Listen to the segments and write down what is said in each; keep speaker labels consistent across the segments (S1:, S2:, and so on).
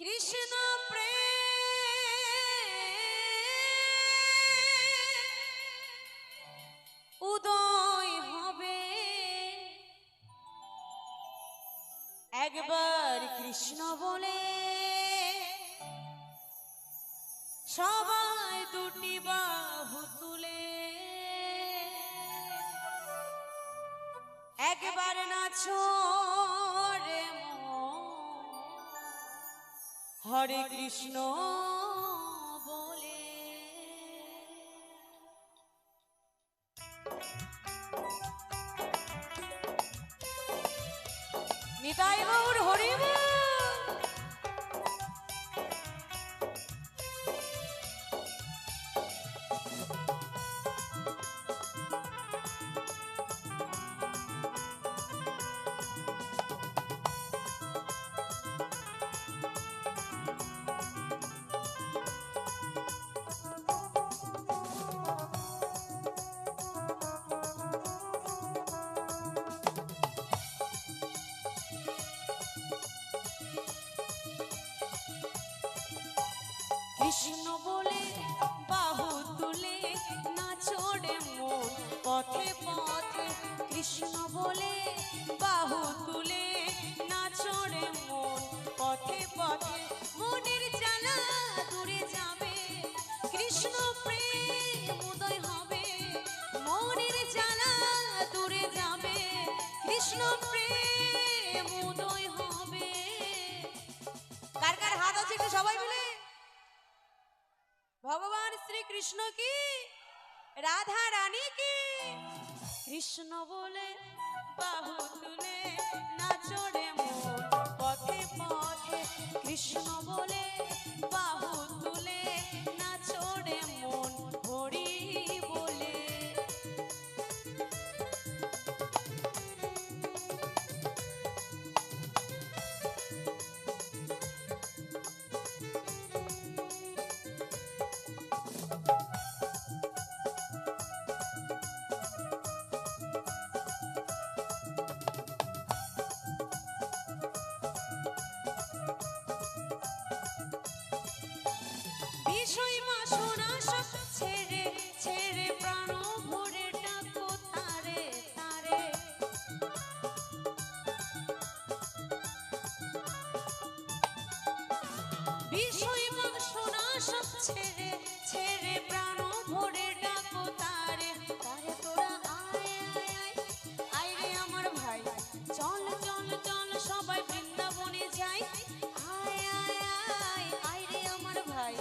S1: কৃষ্ণ প্রেম উদয় হবে। একবার কৃষ্ণ বলে সবাই দুটি বাহু তুলে। একবার নাচো। হরে কৃষ্ণ বলে। নিতাই গৌর হরিব কৃষ্ণ বলে, বাহু তুলে নাচড়ে মন পথে পথে। কৃষ্ণ বলে, বাহু তুলে নাচড়ে মন পথে পথে। মনের জ্বালা দূরে যাবে, কৃষ্ণ প্রেম উদয় হবে। মনের জ্বালা দূরে যাবে, কৃষ্ণ প্রেম শ্রীকৃষ্ণ কি? রাধা রানী কি? কৃষ্ণ বলে বাহু তুলে বিষয় ছেড়ে ছেড়ে প্রাণ ভরে আমার ভাই। সবাই বৃন্দাবনে আমার ভাই।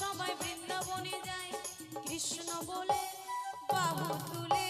S1: সবাই বৃন্দাবনে কৃষ্ণ বলে, বাহু তুলে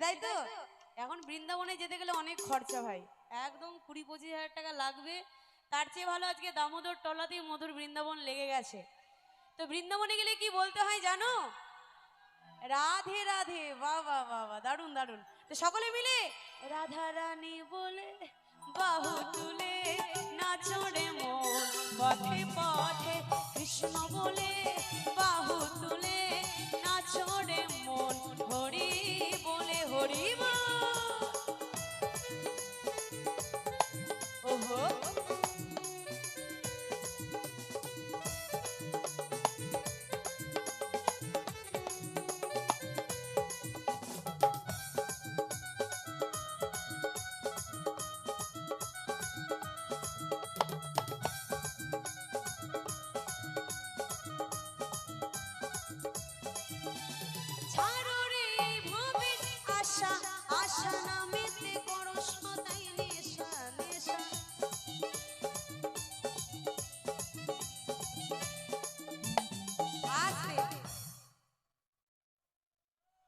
S1: তাই তো? এখন বৃন্দাবনে যেতে গেলে অনেক খরচা ভাই। একদম কুড়ি পঁচিশ হাজার টাকা লাগবে। তার চেয়ে ভালো আজকে দামোদর টলাতেই মধুর বৃন্দাবন লেগে গেছে। তো বৃন্দাবনে গেলে কি বলতে হয় জানো? রাধে রাধে বাহ বাহ দারুণ দারুণ। তো সকলে মিলে রাধা রানী বলে বাহু তুলে নাচড়ে মন। পথে পথে কৃষ্ণ কৃষ্ণ বলে বাহু তুলে নাচরে মন।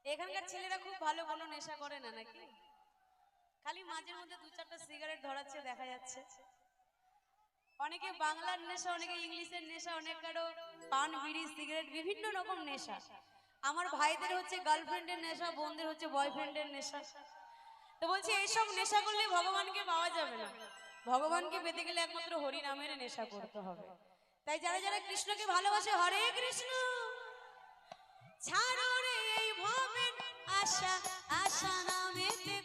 S1: এখানকার ছেলেরা খুব ভালো কোনো নেশা করে না নাকি? খালি মাঝে মধ্যে দু চারটা সিগারেট ধরাচ্ছে, দেখা যাচ্ছে। অনেকে বাংলার নেশা, অনেকে ইংলিশের নেশা অনেক কারও পান বিড়ি সিগারেট, বিভিন্ন রকম নেশা। আমার ভাইদের হচ্ছে গার্লফ্রেন্ডের নেশা, বোনদের হচ্ছে বয়ফ্রেন্ডের নেশা। তো বলছি এইসব নেশা করলে ভগবানকে পাওয়া যাবে না। ভগবানকে পেতে গেলে একমাত্র হরি নামের নেশা করতে হবে। তাই যারা যারা কৃষ্ণকে ভালোবাসে, হরে কৃষ্ণ। ছাড়ো রে এই ভবের আশা আশা নামেতে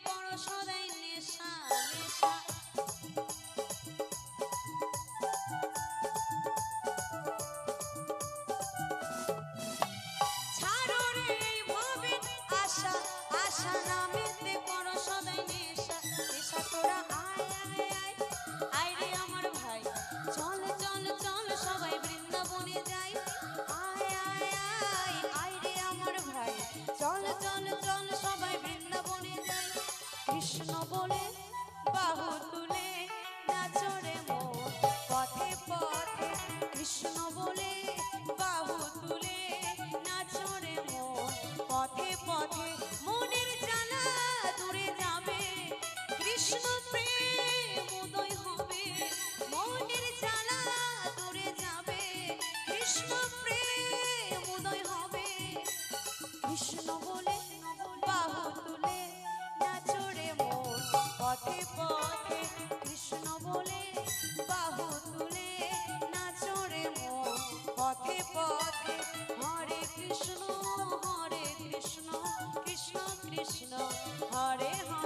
S1: বলে বাহু পথে পথে কৃষ্ণ বলে পথে পথে মনের জানা দূরে যাবে কৃষ্ণ প্রেম কৃষ্ণ বলে, বাহু তুলে নাচরে মন। পথে পথে, হরে কৃষ্ণ হরে কৃষ্ণ কৃষ্ণ কৃষ্ণ, হরে হরে